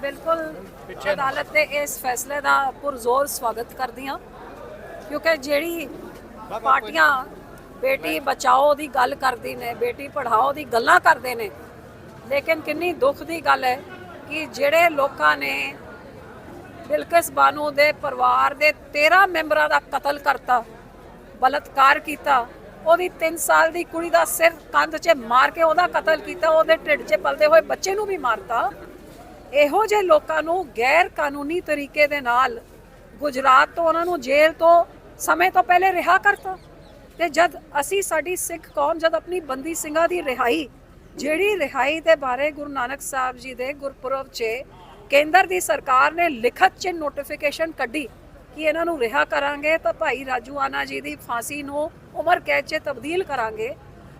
ਬਿਲਕੁਲ ਅਦਾਲਤ ਦੇ ਇਸ ਫੈਸਲੇ ਦਾ ਪੁਰਜ਼ੋਰ ਸਵਾਗਤ ਕਰਦੀ ਹਾਂ ਕਿਉਂਕਿ ਜਿਹੜੀ ਪਾਰਟੀਆਂ ਬੇਟੀ ਬਚਾਓ ਦੀ ਗੱਲ ਕਰਦੀ ਨੇ, ਬੇਟੀ ਪੜ੍ਹਾਓ ਦੀ ਗੱਲਾਂ ਕਰਦੇ ਨੇ, ਲੇਕਿਨ ਕਿੰਨੀ ਦੁੱਖ ਦੀ ਗੱਲ ਹੈ ਕਿ ਜਿਹੜੇ ਲੋਕਾਂ ਨੇ ਬਿਲਕਿਸ ਬਾਨੂ ਦੇ ਪਰਿਵਾਰ ਦੇ 13 ਮੈਂਬਰਾਂ ਦਾ ਕਤਲ ਕਰਤਾ, ਬਲਤਕਾਰ ਕੀਤਾ, ਉਹਦੀ 3 ਸਾਲ ਦੀ ਕੁੜੀ ਦਾ ਸਿਰ ਕੰਧ 'ਚ ਮਾਰ ਕੇ ਉਹਦਾ ਕਤਲ ਕੀਤਾ, ਉਹਦੇ ਢਿੱਡ 'ਚ ਪਲਦੇ ਹੋਏ ਬੱਚੇ ਨੂੰ ਵੀ ਮਾਰਤਾ। ਇਹੋ ਜਿਹੇ ਲੋਕਾਂ ਨੂੰ ਗੈਰ ਕਾਨੂੰਨੀ ਤਰੀਕੇ ਦੇ ਨਾਲ ਗੁਜਰਾਤ ਤੋਂ ਉਹਨਾਂ ਨੂੰ ਜੇਲ੍ਹ ਤੋਂ ਸਮੇਂ ਤੋਂ ਪਹਿਲੇ ਰਿਹਾ ਕਰਤਾ। ਤੇ ਜਦ ਅਸੀਂ ਸਾਡੀ ਸਿੱਖ ਕੌਮ, ਜਦ ਆਪਣੀ ਬੰਦੀ ਸਿੰਘਾਂ ਦੀ ਰਿਹਾਈ, ਜਿਹੜੀ ਰਿਹਾਈ ਦੇ ਬਾਰੇ ਗੁਰੂ ਨਾਨਕ ਸਾਹਿਬ ਜੀ ਦੇ ਗੁਰਪੁਰਬ 'ਚ ਕੇਂਦਰ ਦੀ ਸਰਕਾਰ ਨੇ ਲਿਖਤ 'ਚ ਨੋਟੀਫਿਕੇਸ਼ਨ ਕੱਢੀ ਕਿ ਇਹਨਾਂ ਨੂੰ ਰਿਹਾ ਕਰਾਂਗੇ, ਤਾਂ ਭਾਈ ਰਾਜੂ ਆਨਾ ਜੀ ਦੀ ਫਾਂਸੀ ਨੂੰ ਉਮਰ ਕੈਦ 'ਚ ਤਬਦੀਲ ਕਰਾਂਗੇ।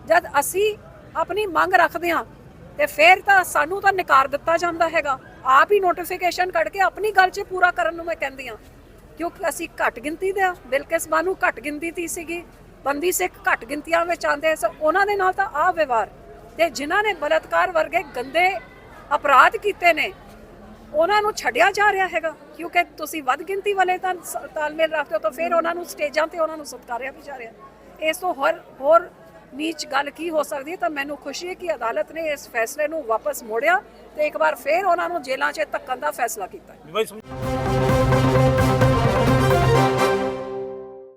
ਜਦ ਅਸੀਂ ਆਪਣੀ ਮੰਗ ਰੱਖਦੇ ਹਾਂ ਤੇ ਫਿਰ ਤਾਂ ਸਾਨੂੰ ਤਾਂ ਨਕਾਰ ਦਿੱਤਾ ਜਾਂਦਾ ਹੈਗਾ। ਆਪ ਹੀ ਨੋਟੀਫਿਕੇਸ਼ਨ ਕੱਢ ਕੇ ਆਪਣੀ ਗੱਲ 'ਚ ਪੂਰਾ ਕਰਨ ਨੂੰ ਮੈਂ ਕਹਿੰਦੀ ਹਾਂ। ਕਿਉਂਕਿ ਅਸੀਂ ਘੱਟ ਗਿਣਤੀ ਦੇ ਆ ਬਿਲਕਿਸ ਬਾਨੂ ਘੱਟ ਗਿਣਤੀ ਦੀ ਸੀਗੀ। ਬੰਦੀ ਸਿੱਖ ਘੱਟ ਗਿਣਤੀਆਂ ਵਿੱਚ ਆਉਂਦੇ ਸੋ ਉਹਨਾਂ ਦੇ ਨਾਲ ਤਾਂ ਆ ਵਿਵਹਾਰ। ਤੇ ਜਿਨ੍ਹਾਂ ਨੇ ਬਲਤਕਾਰ ਵਰਗੇ ਗੰਦੇ ਅਪਰਾਧ ਕੀਤੇ ਨੇ, ਉਹਨਾਂ ਨੂੰ ਛੱਡਿਆ ਜਾ ਰਿਹਾ ਹੈਗਾ। ਕਿਉਂਕਿ ਤੁਸੀਂ ਵੱਧ ਗਿਣਤੀ ਵਾਲੇ ਤਾਂ ਸ- ਤਾਲਮੇਲ ਰੱਖਦੇ ਹੋ, ਤਾਂ ਫਿਰ ਉਹਨਾਂ ਨੂੰ ਸਟੇਜਾਂ ਤੇ ਉਹਨਾਂ ਨੂੰ ਸਤਿਕਾਰਿਆ ਵੀ ਜਾ ਰਿਹਾ। ਇਸ ਤੋਂ ਹੋਰ ਹੋਰ ਨੀਚ ਗੱਲ ਕੀ ਹੋ ਸਕਦੀ ਹੈ? ਤਾਂ ਮੈਨੂੰ ਖੁਸ਼ੀ ਹੈ ਕਿ ਅਦਾਲਤ ਨੇ ਇਸ ਫੈਸਲੇ ਨੂੰ ਵਾਪਸ ਮੋੜਿਆ ਤੇ ਇੱਕ ਵਾਰ ਫਿਰ ਉਹਨਾਂ ਨੂੰ ਜੇਲ੍ਹਾਂ 'ਚ ਧੱਕਣ ਦਾ ਫੈਸਲਾ ਕੀਤਾ। ਬਾਈ